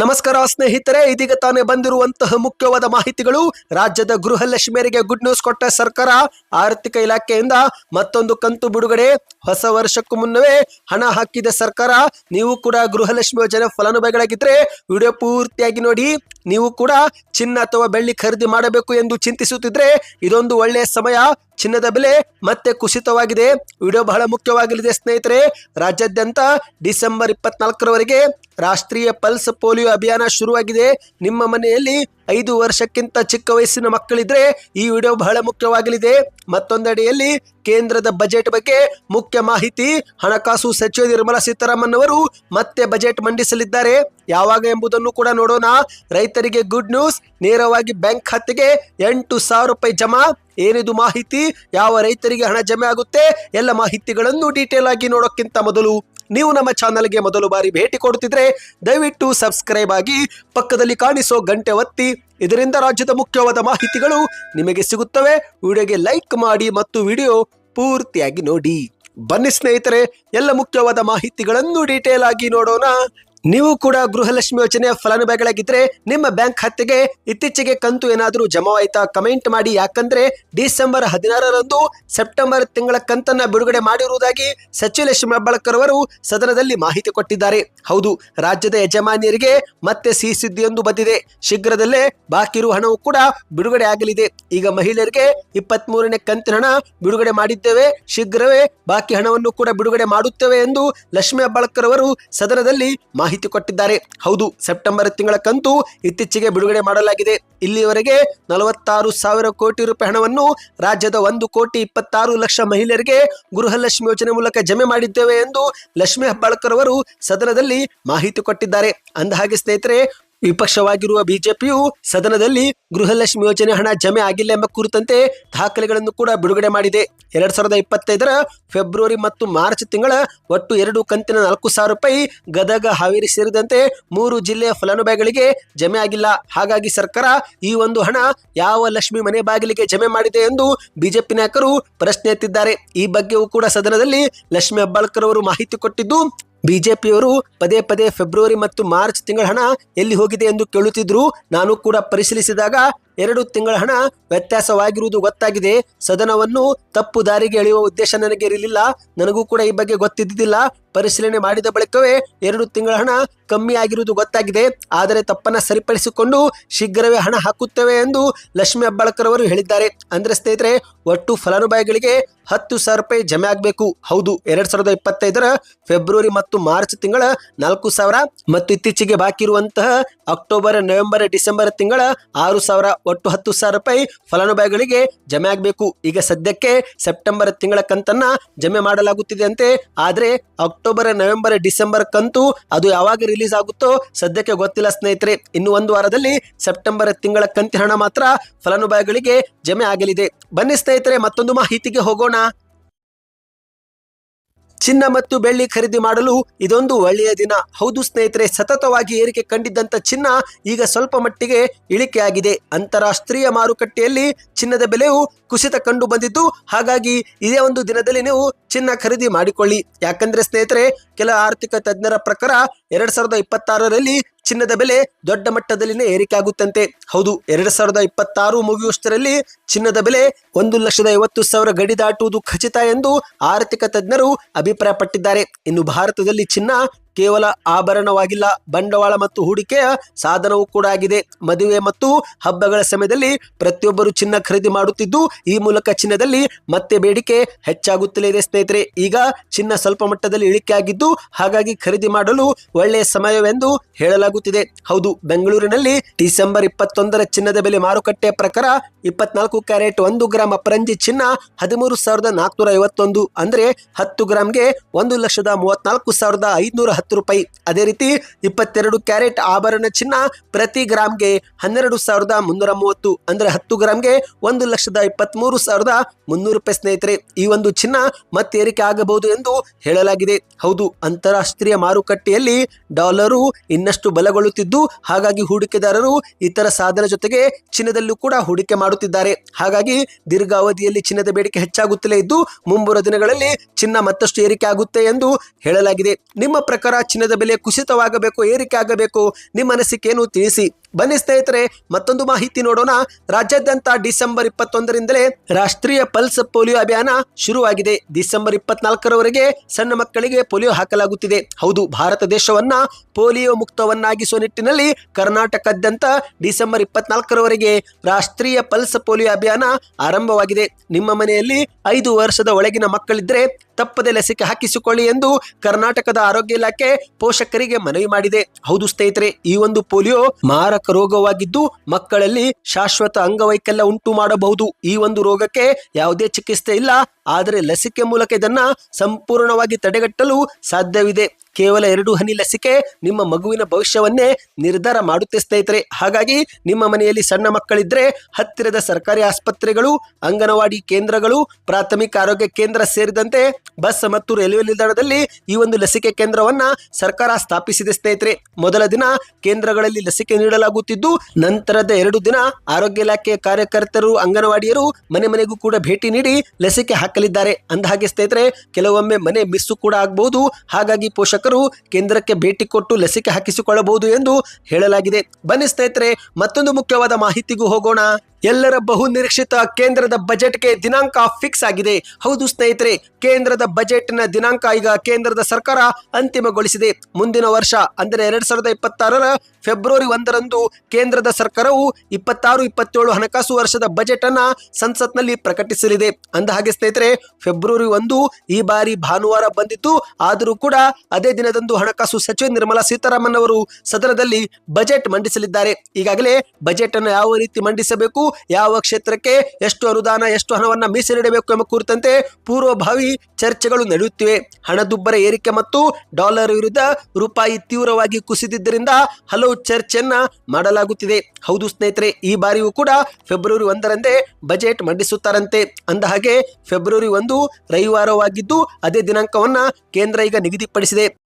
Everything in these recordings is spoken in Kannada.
ನಮಸ್ಕಾರ ಸ್ನೇಹಿತರೆ, ಇದೀಗ ತಾನೇ ಬಂದಿರುವಂತಹ ಮುಖ್ಯವಾದ ಮಾಹಿತಿಗಳು. ರಾಜ್ಯದ ಗೃಹಲಕ್ಷ್ಮಿಯರಿಗೆ ಗುಡ್ ನ್ಯೂಸ್ ಕೊಟ್ಟ ಸರ್ಕಾರ, ಆರ್ಥಿಕ ಇಲಾಖೆಯಿಂದ ಮತ್ತೊಂದು ಕಂತು ಬಿಡುಗಡೆ. ಹೊಸ ವರ್ಷಕ್ಕೂ ಮುನ್ನವೇ ಹಣ ಹಾಕಿದ ಸರ್ಕಾರ, ನೀವು ಕೂಡ ಗೃಹಲಕ್ಷ್ಮಿ ಯೋಜನೆ ಫಲಾನುಭವಿಗಳಾಗಿದ್ರೆ, ವಿಡಿಯೋ ಪೂರ್ತಿಯಾಗಿ ನೋಡಿ. ನೀವು ಕೂಡ ಚಿನ್ನ ಅಥವಾ ಬೆಳ್ಳಿ ಖರೀದಿ ಮಾಡಬೇಕು ಎಂದು ಚಿಂತಿಸುತ್ತಿದ್ರೆ ಇದೊಂದು ಒಳ್ಳೆಯ ಸಮಯ. ಚಿನ್ನದ ಬೆಲೆ ಮತ್ತೆ ಕುಸಿತವಾಗಿದೆ. ವಿಡಿಯೋ ಬಹಳ ಮುಖ್ಯವಾಗಲಿದೆ ಸ್ನೇಹಿತರೆ. ರಾಜ್ಯಾದ್ಯಂತ ಡಿಸೆಂಬರ್ ಇಪ್ಪತ್ನಾಲ್ಕರವರೆಗೆ ರಾಷ್ಟ್ರೀಯ ಪಲ್ಸ್ ಪೋಲಿಯೋ ಅಭಿಯಾನ ಶುರುವಾಗಿದೆ. ನಿಮ್ಮ ಮನೆಯಲ್ಲಿ ಐದು ವರ್ಷಕ್ಕಿಂತ ಚಿಕ್ಕ ವಯಸ್ಸಿನ ಮಕ್ಕಳಿದ್ರೆ ಈ ವಿಡಿಯೋ ಬಹಳ ಮುಖ್ಯವಾಗಲಿದೆ. ಮತ್ತೊಂದೆಡೆಯಲ್ಲಿ ಕೇಂದ್ರದ ಬಜೆಟ್ ಬಗ್ಗೆ ಮುಖ್ಯ ಮಾಹಿತಿ ಹಣಕಾಸು ಸಚಿವೆ ನಿರ್ಮಲಾ ಸೀತಾರಾಮನ್ ಅವರು ಮತ್ತೆ ಬಜೆಟ್ ಮಂಡಿಸಲಿದ್ದಾರೆ. ಯಾವಾಗ ಎಂಬುದನ್ನು ಕೂಡ ನೋಡೋಣ. ರೈತರಿಗೆ ಗುಡ್ ನ್ಯೂಸ್ ನೇರವಾಗಿ ಬ್ಯಾಂಕ್ ಖಾತೆಗೆ ಎಂಟು ಸಾವಿರ ರೂಪಾಯಿ ಜಮಾ. ಏನಿದು ಮಾಹಿತಿ? ಯಾವ ರೈತರಿಗೆ ಹಣ ಜಮೆ ಆಗುತ್ತೆ? ಎಲ್ಲ ಮಾಹಿತಿಗಳನ್ನು ಡೀಟೇಲ್ ಆಗಿ ನೋಡೋಕ್ಕಿಂತ ಮೊದಲು ನೀವು ನಮ್ಮ ಚಾನಲ್ಗೆ ಮೊದಲು ಬಾರಿ ಭೇಟಿ ಕೊಡುತ್ತಿದ್ರೆ ದಯವಿಟ್ಟು ಸಬ್ಸ್ಕ್ರೈಬ್ ಆಗಿ ಪಕ್ಕದಲ್ಲಿ ಕಾಣಿಸೋ ಗಂಟೆ ಒತ್ತಿ. ಇದರಿಂದ ರಾಜ್ಯದ ಮುಖ್ಯವಾದ ಮಾಹಿತಿಗಳು ನಿಮಗೆ ಸಿಗುತ್ತವೆ. ವಿಡಿಯೋಗೆ ಲೈಕ್ ಮಾಡಿ ಮತ್ತು ವಿಡಿಯೋ ಪೂರ್ತಿಯಾಗಿ ನೋಡಿ. ಬನ್ನಿ ಸ್ನೇಹಿತರೆ, ಎಲ್ಲ ಮುಖ್ಯವಾದ ಮಾಹಿತಿಗಳನ್ನು ಡೀಟೇಲ್ ಆಗಿ ನೋಡೋಣ. ನೀವು ಕೂಡ ಗೃಹಲಕ್ಷ್ಮಿ ಯೋಜನೆಯ ಫಲಾನುಭವಿಗಳಾಗಿದ್ದರೆ ನಿಮ್ಮ ಬ್ಯಾಂಕ್ ಖಾತೆಗೆ ಇತ್ತೀಚೆಗೆ ಕಂತು ಏನಾದರೂ ಜಮಾವಾಯ್ತಾ ಕಮೆಂಟ್ ಮಾಡಿ. ಯಾಕಂದ್ರೆ ಡಿಸೆಂಬರ್ ಹದಿನಾರರಂದು ಸೆಪ್ಟೆಂಬರ್ ತಿಂಗಳ ಕಂತನ್ನ ಬಿಡುಗಡೆ ಮಾಡಿರುವುದಾಗಿ ಸಚಿವ ಲಕ್ಷ್ಮಿ ಹೆಬ್ಬಾಳ್ಕರ್ ಅವರು ಸದನದಲ್ಲಿ ಮಾಹಿತಿ ಕೊಟ್ಟಿದ್ದಾರೆ. ಹೌದು, ರಾಜ್ಯದ ಯಜಮಾನಿಯರಿಗೆ ಮತ್ತೆ ಸಿಹಿ ಸುದ್ದಿಯೊಂದು ಬಂದಿದೆ. ಶೀಘ್ರದಲ್ಲೇ ಬಾಕಿ ಇರುವ ಹಣವು ಕೂಡ ಬಿಡುಗಡೆ ಆಗಲಿದೆ. ಈಗ ಮಹಿಳೆಯರಿಗೆ ಇಪ್ಪತ್ತ್ ಮೂರನೇ ಕಂತಿನ ಹಣ ಬಿಡುಗಡೆ ಮಾಡಿದ್ದೇವೆ. ಶೀಘ್ರವೇ ಬಾಕಿ ಹಣವನ್ನು ಕೂಡ ಬಿಡುಗಡೆ ಮಾಡುತ್ತೇವೆ ಎಂದು ಲಕ್ಷ್ಮಿ ಹೆಬ್ಬಾಳ್ಕರ್ ಅವರು ಸದನದಲ್ಲಿ ಮಾಹಿತಿ ಕೊಟ್ಟಿದ್ದಾರೆ. ಹೌದು, ಸೆಪ್ಟೆಂಬರ್ ತಿಂಗಳ ಕಂತು ಇತ್ತೀಚೆಗೆ ಬಿಡುಗಡೆ ಮಾಡಲಾಗಿದೆ. ಇಲ್ಲಿಯವರೆಗೆ ನಲವತ್ತಾರು ಸಾವಿರ ಕೋಟಿ ರೂಪಾಯಿ ಹಣವನ್ನು ರಾಜ್ಯದ ಒಂದು ಕೋಟಿ ಇಪ್ಪತ್ತಾರು ಲಕ್ಷ ಮಹಿಳೆಯರಿಗೆ ಗೃಹಲಕ್ಷ್ಮಿ ಯೋಜನೆ ಮೂಲಕ ಜಮೆ ಮಾಡಿದ್ದೇವೆ ಎಂದು ಲಕ್ಷ್ಮಿ ಹೆಬ್ಬಾಳ್ಕರ್ ಅವರು ಸದನದಲ್ಲಿ ಮಾಹಿತಿ ಕೊಟ್ಟಿದ್ದಾರೆ. ಅಂದಹಾಗೆ ಸ್ನೇಹಿತರೆ ವಿಪಕ್ಷವಾಗಿರುವ ಬಿಜೆಪಿಯು ಸದನದಲ್ಲಿ ಗೃಹಲಕ್ಷ್ಮಿ ಯೋಜನೆ ಹಣ ಜಮೆ ಆಗಿಲ್ಲ ಎಂಬ ಕುರಿತಂತೆ ದಾಖಲೆಗಳನ್ನು ಕೂಡ ಬಿಡುಗಡೆ ಮಾಡಿದೆ. ಎರಡ್ ಸಾವಿರದ ಇಪ್ಪತ್ತೈದರ ಫೆಬ್ರವರಿ ಮತ್ತು ಮಾರ್ಚ್ ತಿಂಗಳ ಒಟ್ಟು ಎರಡು ಕಂತಿನ ನಾಲ್ಕು ಸಾವಿರ ರೂಪಾಯಿ ಗದಗ ಹಾವೇರಿ ಸೇರಿದಂತೆ ಮೂರು ಜಿಲ್ಲೆಯ ಫಲಾನುಭವಿಗಳಿಗೆ ಜಮೆ ಆಗಿಲ್ಲ. ಹಾಗಾಗಿ ಸರ್ಕಾರ ಈ ಒಂದು ಹಣ ಯಾವ ಲಕ್ಷ್ಮಿ ಮನೆ ಬಾಗಿಲಿಗೆ ಜಮೆ ಮಾಡಿದೆ ಎಂದು ಬಿಜೆಪಿ ನಾಯಕರು ಪ್ರಶ್ನೆ ಎತ್ತಿದ್ದಾರೆ. ಈ ಬಗ್ಗೆಯೂ ಕೂಡ ಸದನದಲ್ಲಿ ಲಕ್ಷ್ಮಿ ಹೆಬ್ಬಾಳ್ಕರ್ ಅವರು ಮಾಹಿತಿ ಕೊಟ್ಟಿದ್ದು ಬಿಜೆಪಿಯವರು ಪದೇ ಪದೇ ಫೆಬ್ರವರಿ ಮತ್ತು ಮಾರ್ಚ್ ತಿಂಗಳ ಹಣ ಎಲ್ಲಿ ಹೋಗಿದೆ ಎಂದು ಕೇಳುತ್ತಿದ್ರು ನಾನು ಕೂಡ ಪರಿಶೀಲಿಸಿದಾಗ ಎರಡು ತಿಂಗಳ ಹಣ ವ್ಯತ್ಯಾಸವಾಗಿರುವುದು ಗೊತ್ತಾಗಿದೆ. ಸದನವನ್ನು ತಪ್ಪು ದಾರಿಗೆ ಎಳೆಯುವ ಉದ್ದೇಶ ನನಗೆ ಇರಲಿಲ್ಲ. ನನಗೂ ಕೂಡ ಈ ಬಗ್ಗೆ ಗೊತ್ತಿದ್ದಿಲ್ಲ ಪರಿಶೀಲನೆ ಮಾಡಿದ ಬಳಿಕವೇ ಎರಡು ತಿಂಗಳ ಹಣ ಕಮ್ಮಿ ಆಗಿರುವುದು ಗೊತ್ತಾಗಿದೆ. ಆದರೆ ತಪ್ಪನ್ನ ಸರಿಪಡಿಸಿಕೊಂಡು ಶೀಘ್ರವೇ ಹಣ ಹಾಕುತ್ತೇವೆ ಎಂದು ಲಕ್ಷ್ಮಿ ಹೆಬ್ಬಾಳ್ಕರ್ ಅವರು ಹೇಳಿದ್ದಾರೆ. ಅಂದ್ರೆ ಸ್ನೇಹಿತರೆ, ಒಟ್ಟು ಫಲಾನುಭವಿಗಳಿಗೆ ಹತ್ತು ಸಾವಿರ ರೂಪಾಯಿ ಜಮೆ ಆಗಬೇಕು. ಹೌದು, ಎರಡ್ ಸಾವಿರದ ಇಪ್ಪತ್ತೈದರ ಫೆಬ್ರವರಿ ಮತ್ತು ಮಾರ್ಚ್ ತಿಂಗಳ ನಾಲ್ಕು ಸಾವಿರ ಮತ್ತು ಇತ್ತೀಚೆಗೆ ಬಾಕಿ ಇರುವಂತಹ ಅಕ್ಟೋಬರ್, ನವೆಂಬರ್, ಡಿಸೆಂಬರ್ ತಿಂಗಳ ಆರು ಸಾವಿರ ಒಟ್ಟು ಹತ್ತು ಸಾವಿರ ರೂಪಾಯಿ ಫಲಾನುಭವಿಗಳಿಗೆ ಜಮೆ ಆಗಬೇಕು. ಈಗ ಸದ್ಯಕ್ಕೆ ಸೆಪ್ಟೆಂಬರ್ ತಿಂಗಳ ಕಂತನ್ನ ಜಮೆ ಮಾಡಲಾಗುತ್ತಿದೆ ಅಂತೆ. ಆದ್ರೆ ಅಕ್ಟೋಬರ್, ನವೆಂಬರ್, ಡಿಸೆಂಬರ್ ಕಂತು ಅದು ಯಾವಾಗ ರಿಲೀಸ್ ಆಗುತ್ತೋ ಸದ್ಯಕ್ಕೆ ಗೊತ್ತಿಲ್ಲ ಸ್ನೇಹಿತರೆ. ಇನ್ನು ಒಂದು ವಾರದಲ್ಲಿ ಸೆಪ್ಟೆಂಬರ್ ತಿಂಗಳ ಕಂತಿನ ಹಣ ಮಾತ್ರ ಫಲಾನುಭವಿಗಳಿಗೆ ಜಮೆ ಆಗಲಿದೆ. ಬನ್ನಿ ಸ್ನೇಹಿತರೆ, ಮತ್ತೊಂದು ಮಾಹಿತಿಗೆ ಹೋಗೋಣ. ಚಿನ್ನ ಮತ್ತು ಬೆಳ್ಳಿ ಖರೀದಿ ಮಾಡಲು ಇದೊಂದು ಒಳ್ಳೆಯ ದಿನ. ಹೌದು ಸ್ನೇಹಿತರೆ, ಸತತವಾಗಿ ಏರಿಕೆ ಕಂಡಿದ್ದಂತ ಚಿನ್ನ ಈಗ ಸ್ವಲ್ಪ ಮಟ್ಟಿಗೆ ಇಳಿಕೆಯಾಗಿದೆ. ಅಂತಾರಾಷ್ಟ್ರೀಯ ಮಾರುಕಟ್ಟೆಯಲ್ಲಿ ಚಿನ್ನದ ಬೆಲೆಯು ಕುಸಿತ ಕಂಡು ಬಂದಿದ್ದು, ಹಾಗಾಗಿ ಇದೇ ಒಂದು ದಿನದಲ್ಲಿ ನೀವು ಚಿನ್ನ ಖರೀದಿ ಮಾಡಿಕೊಳ್ಳಿ. ಯಾಕಂದ್ರೆ ಸ್ನೇಹಿತರೆ, ಕೆಲ ಆರ್ಥಿಕ ತಜ್ಞರ ಪ್ರಕಾರ ಎರಡ್ ಸಾವಿರದ ಇಪ್ಪತ್ತಾರರಲ್ಲಿ ಚಿನ್ನದ ಬೆಲೆ ದೊಡ್ಡ ಮಟ್ಟದಲ್ಲಿನೇ ಏರಿಕೆ ಆಗುತ್ತಂತೆ ಹೌದು, ಎರಡ್ ಸಾವಿರದ ಇಪ್ಪತ್ತಾರು ಮುಗಿಯುವಷ್ಟರಲ್ಲಿ ಚಿನ್ನದ ಬೆಲೆ ಒಂದು ಲಕ್ಷದ ಐವತ್ತು ಸಾವಿರ ಗಡಿ ದಾಟುವುದು ಖಚಿತ ಎಂದು ಆರ್ಥಿಕ ತಜ್ಞರು ಅಭಿಪ್ರಾಯಪಟ್ಟಿದ್ದಾರೆ. ಇನ್ನು ಭಾರತದಲ್ಲಿ ಚಿನ್ನ ಕೇವಲ ಆಭರಣವಾಗಿಲ್ಲ, ಬಂಡವಾಳ ಮತ್ತು ಹೂಡಿಕೆಯ ಸಾಧನವೂ ಕೂಡ ಆಗಿದೆ. ಮದುವೆ ಮತ್ತು ಹಬ್ಬಗಳ ಸಮಯದಲ್ಲಿ ಪ್ರತಿಯೊಬ್ಬರು ಚಿನ್ನ ಖರೀದಿ ಮಾಡುತ್ತಿದ್ದು, ಈ ಮೂಲಕ ಚಿನ್ನದಲ್ಲಿ ಮತ್ತೆ ಬೇಡಿಕೆ ಹೆಚ್ಚಾಗುತ್ತಲೇ ಇದೆ ಸ್ನೇಹಿತರೆ. ಈಗ ಚಿನ್ನ ಸ್ವಲ್ಪ ಮಟ್ಟದಲ್ಲಿ ಇಳಿಕೆ ಆಗಿದ್ದು, ಹಾಗಾಗಿ ಖರೀದಿ ಮಾಡಲು ಒಳ್ಳೆಯ ಸಮಯವೆಂದು ಹೇಳಲಾಗುತ್ತಿದೆ. ಹೌದು, ಬೆಂಗಳೂರಿನಲ್ಲಿ ಡಿಸೆಂಬರ್ ಇಪ್ಪತ್ತೊಂದರ ಚಿನ್ನದ ಬೆಲೆ ಮಾರುಕಟ್ಟೆಯ ಪ್ರಕಾರ ಇಪ್ಪತ್ನಾಲ್ಕು ಕ್ಯಾರೆಟ್ ಒಂದು ಗ್ರಾಮ್ ಅಪರಂಜಿ ಚಿನ್ನ ಹದಿಮೂರು ಸಾವಿರದ ನಾಲ್ಕುನೂರ ಐವತ್ತೊಂದು, ಅಂದರೆ ಹತ್ತು ಗ್ರಾಮ್ಗೆ ಒಂದು ಲಕ್ಷದ ಮೂವತ್ನಾಲ್ಕು ಸಾವಿರದ ಐದುನೂರ ಹತ್ತು ರೂಪಾಯಿ. ಅದೇ ರೀತಿ ಇಪ್ಪತ್ತೆರಡು ಕ್ಯಾರೆಟ್ ಆಭರಣ ಚಿನ್ನ ಪ್ರತಿ ಗ್ರಾಮ್ಗೆ ಹನ್ನೆರಡು ಸಾವಿರದ ಮುನ್ನೂರ ಮೂವತ್ತು ಅಂದ್ರೆ ಹತ್ತು ಗ್ರಾಮ್ಗೆ ಒಂದು ಲಕ್ಷದ ಇಪ್ಪತ್ಮೂರು ಸಾವಿರದ ಮುನ್ನೂರು ರೂಪಾಯಿ ಸ್ನೇಹಿತರೆ, ಈ ಒಂದು ಚಿನ್ನ ಮತ್ತೆ ಏರಿಕೆ ಆಗಬಹುದು ಎಂದು ಹೇಳಲಾಗಿದೆ. ಹೌದು, ಅಂತಾರಾಷ್ಟ್ರೀಯ ಮಾರುಕಟ್ಟೆಯಲ್ಲಿ ಡಾಲರು ಇನ್ನಷ್ಟು ಬಲಗೊಳ್ಳುತ್ತಿದ್ದು, ಹಾಗಾಗಿ ಹೂಡಿಕೆದಾರರು ಇತರ ಸಾಧನ ಜೊತೆಗೆ ಚಿನ್ನದಲ್ಲೂ ಕೂಡ ಹೂಡಿಕೆ ಮಾಡುತ್ತಿದ್ದಾರೆ. ಹಾಗಾಗಿ ದೀರ್ಘಾವಧಿಯಲ್ಲಿ ಚಿನ್ನದ ಬೇಡಿಕೆ ಹೆಚ್ಚಾಗುತ್ತಲೇ ಇದ್ದು, ಮುಂಬರುವ ದಿನಗಳಲ್ಲಿ ಚಿನ್ನ ಮತ್ತಷ್ಟು ಏರಿಕೆ ಆಗುತ್ತೆ ಎಂದು ಹೇಳಲಾಗಿದೆ. ನಿಮ್ಮ ಪ್ರಕಾರ ಚಿನ್ನದ ಬೆಲೆ ಕುಸಿತವಾಗಬೇಕು ಏರಿಕೆ ಆಗಬೇಕು ನಿಮ್ಮ ಅನಿಸಿಕೆಯನ್ನು ತಿಳಿಸಿ? ಬನ್ನಿ ಸ್ನೇಹಿತರೆ, ಮತ್ತೊಂದು ಮಾಹಿತಿ ನೋಡೋಣ. ರಾಜ್ಯಾದ್ಯಂತ ಡಿಸೆಂಬರ್ ಇಪ್ಪತ್ತೊಂದರಿಂದಲೇ ರಾಷ್ಟ್ರೀಯ ಪಲ್ಸ್ ಪೋಲಿಯೋ ಅಭಿಯಾನ ಶುರುವಾಗಿದೆ. ಡಿಸೆಂಬರ್ ಇಪ್ಪತ್ನಾಲ್ಕರವರೆಗೆ ಸಣ್ಣ ಮಕ್ಕಳಿಗೆ ಪೋಲಿಯೋ ಹಾಕಲಾಗುತ್ತಿದೆ. ಹೌದು, ಭಾರತ ದೇಶವನ್ನ ಪೋಲಿಯೋ ಮುಕ್ತವನ್ನಾಗಿಸುವ ನಿಟ್ಟಿನಲ್ಲಿ ಕರ್ನಾಟಕದ್ಯಂತ ಡಿಸೆಂಬರ್ ಇಪ್ಪತ್ನಾಲ್ಕರವರೆಗೆ ರಾಷ್ಟ್ರೀಯ ಪಲ್ಸ್ ಪೋಲಿಯೋ ಅಭಿಯಾನ ಆರಂಭವಾಗಿದೆ. ನಿಮ್ಮ ಮನೆಯಲ್ಲಿ ಐದು ವರ್ಷದ ಒಳಗಿನ ಮಕ್ಕಳಿದ್ರೆ ತಪ್ಪದೆ ಲಸಿಕೆ ಹಾಕಿಸಿಕೊಳ್ಳಿ ಎಂದು ಕರ್ನಾಟಕದ ಆರೋಗ್ಯ ಇಲಾಖೆ ಪೋಷಕರಿಗೆ ಮನವಿ ಮಾಡಿದೆ. ಹೌದು ಸ್ನೇಹಿತರೆ, ಈ ಒಂದು ಪೋಲಿಯೋ ಮಾರಕ ರೋಗವಾಗಿದ್ದು ಮಕ್ಕಳಲ್ಲಿ ಶಾಶ್ವತ ಅಂಗವೈಕಲ್ಯ ಉಂಟು ಮಾಡಬಹುದು. ಈ ಒಂದು ರೋಗಕ್ಕೆ ಯಾವುದೇ ಚಿಕಿತ್ಸೆ ಇಲ್ಲ. ಆದರೆ ಲಸಿಕೆ ಮೂಲಕ ಇದನ್ನ ಸಂಪೂರ್ಣವಾಗಿ ತಡೆಗಟ್ಟಲು ಸಾಧ್ಯವಿದೆ. ಕೇವಲ ಎರಡು ಹನಿ ಲಸಿಕೆ ನಿಮ್ಮ ಮಗುವಿನ ಭವಿಷ್ಯವನ್ನೇ ನಿರ್ಧಾರ ಮಾಡುತ್ತೆ ಸ್ನೇಹಿತರೆ. ಹಾಗಾಗಿ ನಿಮ್ಮ ಮನೆಯಲ್ಲಿ ಸಣ್ಣ ಮಕ್ಕಳಿದ್ರೆ ಹತ್ತಿರದ ಸರ್ಕಾರಿ ಆಸ್ಪತ್ರೆಗಳು, ಅಂಗನವಾಡಿ ಕೇಂದ್ರಗಳು, ಪ್ರಾಥಮಿಕ ಆರೋಗ್ಯ ಕೇಂದ್ರ ಸೇರಿದಂತೆ ಬಸ್ ಮತ್ತು ರೈಲ್ವೆ ನಿಲ್ದಾಣದಲ್ಲಿ ಈ ಒಂದು ಲಸಿಕೆ ಕೇಂದ್ರವನ್ನ ಸರ್ಕಾರ ಸ್ಥಾಪಿಸಿದೆ ಸ್ನೇಹಿತರೆ. ಮೊದಲ ದಿನ ಕೇಂದ್ರಗಳಲ್ಲಿ ಲಸಿಕೆ ನೀಡಲಾಗುತ್ತಿದ್ದು, ನಂತರದ ಎರಡು ದಿನ ಆರೋಗ್ಯ ಇಲಾಖೆಯ ಕಾರ್ಯಕರ್ತರು, ಅಂಗನವಾಡಿಯರು ಮನೆ ಮನೆಗೂ ಕೂಡ ಭೇಟಿ ನೀಡಿ ಲಸಿಕೆ ಹಾಕಲಿದ್ದಾರೆ. ಅಂದಹಾಗೆ ಸ್ನೇಹಿತರೆ, ಕೆಲವೊಮ್ಮೆ ಮನೆ ಮಿಸ್ಸು ಕೂಡ ಆಗಬಹುದು ಹಾಗಾಗಿ ಪೋಷಕರು ಕೇಂದ್ರಕ್ಕೆ ಭೇಟಿ ಕೊಟ್ಟು ಲಸಿಕೆ ಹಾಕಿಸಿಕೊಳ್ಳಬಹುದು ಎಂದು ಹೇಳಲಾಗಿದೆ. ಬನ್ನಿ ಸ್ನೇಹಿತರೆ ಮತ್ತೊಂದು ಮುಖ್ಯವಾದ ಮಾಹಿತಿಗೂ ಹೋಗೋಣ. ಎಲ್ಲರ ಬಹು ನಿರೀಕ್ಷಿತ ಕೇಂದ್ರದ ಬಜೆಟ್ಗೆ ದಿನಾಂಕ ಫಿಕ್ಸ್ ಆಗಿದೆ. ಹೌದು ಸ್ನೇಹಿತರೆ, ಕೇಂದ್ರದ ಬಜೆಟ್ನ ದಿನಾಂಕ ಈಗ ಕೇಂದ್ರದ ಸರ್ಕಾರ ಅಂತಿಮಗೊಳಿಸಿದೆ. ಮುಂದಿನ ವರ್ಷ, ಅಂದರೆ ಎರಡ್ ಸಾವಿರದ ಇಪ್ಪತ್ತಾರರ ಫೆಬ್ರವರಿ ಒಂದರಂದು ಕೇಂದ್ರದ ಸರ್ಕಾರವು ಇಪ್ಪತ್ತಾರು, ಇಪ್ಪತ್ತೇಳು ಹಣಕಾಸು ವರ್ಷದ ಬಜೆಟ್ ಅನ್ನ ಸಂಸತ್ನಲ್ಲಿ ಪ್ರಕಟಿಸಲಿದೆ. ಅಂದ ಹಾಗೆ ಸ್ನೇಹಿತರೆ, ಫೆಬ್ರವರಿ ಒಂದು ಈ ಬಾರಿ ಭಾನುವಾರ ಬಂದಿತ್ತು. ಆದರೂ ಕೂಡ ಅದೇ ದಿನದಂದು ಹಣಕಾಸು ಸಚಿವೆ ನಿರ್ಮಲಾ ಸೀತಾರಾಮನ್ ಅವರು ಸದನದಲ್ಲಿ ಬಜೆಟ್ ಮಂಡಿಸಲಿದ್ದಾರೆ. ಈಗಾಗಲೇ ಬಜೆಟ್ ಅನ್ನು ಯಾವ ರೀತಿ ಮಂಡಿಸಬೇಕು ಯಾವ ಕ್ಷೇತ್ರಕ್ಕೆ ಎಷ್ಟು ಅನುದಾನ, ಎಷ್ಟು ಹಣವನ್ನು ಮೀಸಲಿಡಬೇಕು ಎಂಬ ಕುರಿತಂತೆ ಪೂರ್ವಭಾವಿ ಚರ್ಚೆಗಳು ನಡೆಯುತ್ತಿವೆ. ಹಣದುಬ್ಬರ ಏರಿಕೆ ಮತ್ತು ಡಾಲರ್ ವಿರುದ್ಧ ರೂಪಾಯಿ ತೀವ್ರವಾಗಿ ಕುಸಿದಿದ್ದರಿಂದ ಹಲವು ಚರ್ಚೆಯನ್ನ ಮಾಡಲಾಗುತ್ತಿದೆ. ಹೌದು ಸ್ನೇಹಿತರೆ, ಈ ಬಾರಿಯೂ ಕೂಡ ಫೆಬ್ರವರಿ ಒಂದರಂದೇ ಬಜೆಟ್ ಮಂಡಿಸುತ್ತಾರಂತೆ. ಅಂದ ಹಾಗೆ ಫೆಬ್ರವರಿ ಒಂದು ರವಿವಾರವಾಗಿದ್ದು ಅದೇ ದಿನಾಂಕವನ್ನ ಕೇಂದ್ರ ಈಗ ನಿಗದಿಪಡಿಸಿದೆ.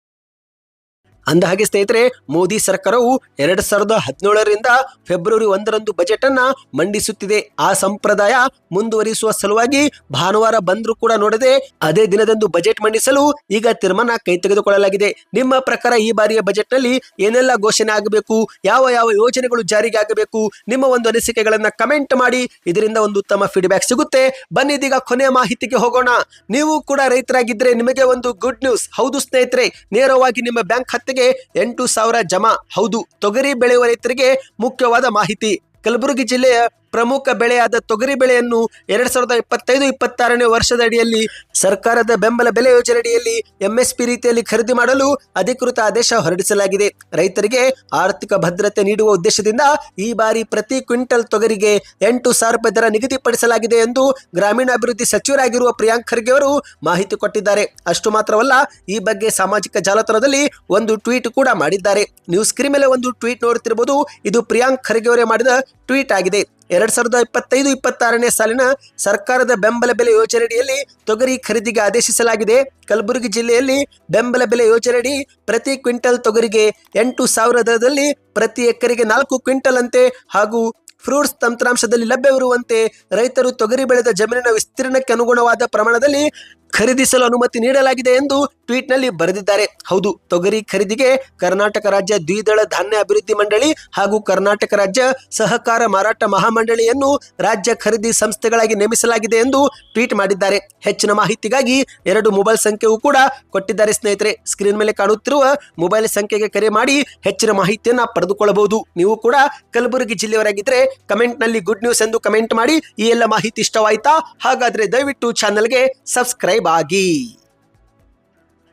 ಅಂದ ಹಾಗೆ ಸ್ನೇಹಿತರೆ, ಮೋದಿ ಸರ್ಕಾರವು ಎರಡ್ ಸಾವಿರದ ಹದಿನೇಳರಿಂದ ಫೆಬ್ರವರಿ ಒಂದರಂದು ಬಜೆಟ್ ಅನ್ನ ಮಂಡಿಸುತ್ತಿದೆ. ಆ ಸಂಪ್ರದಾಯ ಮುಂದುವರಿಸುವ ಸಲುವಾಗಿ ಭಾನುವಾರ ಬಂದರೂ ಕೂಡ ನೋಡದೆ ಅದೇ ದಿನದಂದು ಬಜೆಟ್ ಮಂಡಿಸಲು ಈಗ ತೀರ್ಮಾನ ಕೈ ತೆಗೆದುಕೊಳ್ಳಲಾಗಿದೆ. ನಿಮ್ಮ ಪ್ರಕಾರ ಈ ಬಾರಿಯ ಬಜೆಟ್ನಲ್ಲಿ ಏನೆಲ್ಲ ಘೋಷಣೆ ಆಗಬೇಕು, ಯಾವ ಯಾವ ಯೋಜನೆಗಳು ಜಾರಿಗೆ ಆಗಬೇಕು, ನಿಮ್ಮ ಒಂದು ಅನಿಸಿಕೆಗಳನ್ನ ಕಮೆಂಟ್ ಮಾಡಿ. ಇದರಿಂದ ಒಂದು ಉತ್ತಮ ಫೀಡ್ಬ್ಯಾಕ್ ಸಿಗುತ್ತೆ. ಬನ್ನಿ ಇದೀಗ ಕೊನೆಯ ಮಾಹಿತಿಗೆ ಹೋಗೋಣ. ನೀವು ಕೂಡ ರೈತರಾಗಿದ್ರೆ ನಿಮಗೆ ಒಂದು ಗುಡ್ ನ್ಯೂಸ್ ಹೌದು ಸ್ನೇಹಿತರೆ, ನೇರವಾಗಿ ನಿಮ್ಮ ಬ್ಯಾಂಕ್ ಖಾತೆಗೆ ಎಂಟು ಸಾವಿರ ಜಮಾ. ಹೌದು ತೊಗರಿ ಬೆಳೆಯುವ ರೈತರಿಗೆ ಮುಖ್ಯವಾದ ಮಾಹಿತಿ. ಕಲಬುರಗಿ ಜಿಲ್ಲೆಯ ಪ್ರಮುಖ ಬೆಳೆಯಾದ ತೊಗರಿ ಬೆಳೆಯನ್ನು ಎರಡ್ ಸಾವಿರದ ಇಪ್ಪತ್ತೈದು, ಇಪ್ಪತ್ತಾರನೇ ವರ್ಷದ ಅಡಿಯಲ್ಲಿ ಸರ್ಕಾರದ ಬೆಂಬಲ ಬೆಲೆ ಯೋಜನೆ ಅಡಿಯಲ್ಲಿ ಎಂಎಸ್ಪಿ ರೀತಿಯಲ್ಲಿ ಖರೀದಿ ಮಾಡಲು ಅಧಿಕೃತ ಆದೇಶ ಹೊರಡಿಸಲಾಗಿದೆ. ರೈತರಿಗೆ ಆರ್ಥಿಕ ಭದ್ರತೆ ನೀಡುವ ಉದ್ದೇಶದಿಂದ ಈ ಬಾರಿ ಪ್ರತಿ ಕ್ವಿಂಟಲ್ ತೊಗರಿಗೆ ಎಂಟು ಸಾವಿರ ರೂಪಾಯಿ ದರ ನಿಗದಿಪಡಿಸಲಾಗಿದೆ ಎಂದು ಗ್ರಾಮೀಣಾಭಿವೃದ್ಧಿ ಸಚಿವರಾಗಿರುವ ಪ್ರಿಯಾಂಕ್ ಖರ್ಗೆ ಅವರು ಮಾಹಿತಿ ಕೊಟ್ಟಿದ್ದಾರೆ. ಅಷ್ಟು ಮಾತ್ರವಲ್ಲ, ಈ ಬಗ್ಗೆ ಸಾಮಾಜಿಕ ಜಾಲತಾಣದಲ್ಲಿ ಒಂದು ಟ್ವೀಟ್ ಕೂಡ ಮಾಡಿದ್ದಾರೆ. ನ್ಯೂಸ್ ಕ್ರೀಮ್ ಮೇಲೆ ಒಂದು ಟ್ವೀಟ್ ನೋಡುತ್ತಿರಬಹುದು. ಇದು ಪ್ರಿಯಾಂಕ್ ಖರ್ಗೆ ಅವರೇ ಮಾಡಿದ ಟ್ವೀಟ್ ಆಗಿದೆ. ಎರಡ್ ಸಾವಿರದ ಇಪ್ಪತ್ತೈದು, ಇಪ್ಪತ್ತಾರನೇ ಸಾಲಿನ ಸರ್ಕಾರದ ಬೆಂಬಲ ಬೆಲೆ ಯೋಜನೆಯಡಿಯಲ್ಲಿ ತೊಗರಿ ಖರೀದಿಗೆ ಆದೇಶಿಸಲಾಗಿದೆ. ಕಲಬುರಗಿ ಜಿಲ್ಲೆಯಲ್ಲಿ ಬೆಂಬಲ ಬೆಲೆ ಯೋಜನೆಯಡಿ ಪ್ರತಿ ಕ್ವಿಂಟಲ್ ತೊಗರಿಗೆ ಎಂಟು ಸಾವಿರ ದರದಲ್ಲಿ ಪ್ರತಿ ಎಕರೆಗೆ ನಾಲ್ಕು ಕ್ವಿಂಟಲ್ ಅಂತೆ ಹಾಗೂ ಫ್ರೂಟ್ಸ್ ತಂತ್ರಾಂಶದಲ್ಲಿ ಲಭ್ಯವಿರುವಂತೆ ರೈತರು ತೊಗರಿ ಬೆಳೆದ ಜಮೀನಿನ ವಿಸ್ತೀರ್ಣಕ್ಕೆ ಅನುಗುಣವಾದ ಪ್ರಮಾಣದಲ್ಲಿ ಖರೀದಿಸಲು ಅನುಮತಿ ನೀಡಲಾಗಿದೆ ಎಂದು ಟ್ವೀಟ್ನಲ್ಲಿ ಬರೆದಿದ್ದಾರೆ. ಹೌದು, ತೊಗರಿ ಖರೀದಿಗೆ ಕರ್ನಾಟಕ ರಾಜ್ಯ ದ್ವಿದಳ ಧಾನ್ಯ ಅಭಿವೃದ್ಧಿ ಮಂಡಳಿ ಹಾಗೂ ಕರ್ನಾಟಕ ರಾಜ್ಯ ಸಹಕಾರ ಮಾರಾಟ ಮಹಾಮಂಡಳಿಯನ್ನು ರಾಜ್ಯ ಖರೀದಿ ಸಂಸ್ಥೆಗಳಾಗಿ ನೇಮಿಸಲಾಗಿದೆ ಎಂದು ಟ್ವೀಟ್ ಮಾಡಿದ್ದಾರೆ. ಹೆಚ್ಚಿನ ಮಾಹಿತಿಗಾಗಿ ಎರಡು ಮೊಬೈಲ್ ಸಂಖ್ಯೆಯೂ ಕೂಡ ಕೊಟ್ಟಿದ್ದಾರೆ ಸ್ನೇಹಿತರೆ. ಸ್ಕ್ರೀನ್ ಮೇಲೆ ಕಾಣುತ್ತಿರುವ ಮೊಬೈಲ್ ಸಂಖ್ಯೆಗೆ ಕರೆ ಮಾಡಿ ಹೆಚ್ಚಿನ ಮಾಹಿತಿಯನ್ನು ಪಡೆದುಕೊಳ್ಳಬಹುದು. ನೀವು ಕೂಡ ಕಲಬುರಗಿ ಜಿಲ್ಲೆಯವರಾಗಿದ್ದರೆ ಕಮೆಂಟ್ನಲ್ಲಿ ಗುಡ್ ನ್ಯೂಸ್ ಎಂದು ಕಮೆಂಟ್ ಮಾಡಿ ಈ ಎಲ್ಲ ಮಾಹಿತಿ ಇಷ್ಟವಾಯ್ತಾ? ಹಾಗಾದ್ರೆ ದಯವಿಟ್ಟು ಚಾನಲ್ಗೆ ಸಬ್ಸ್ಕ್ರೈಬ್ ಆಗಿ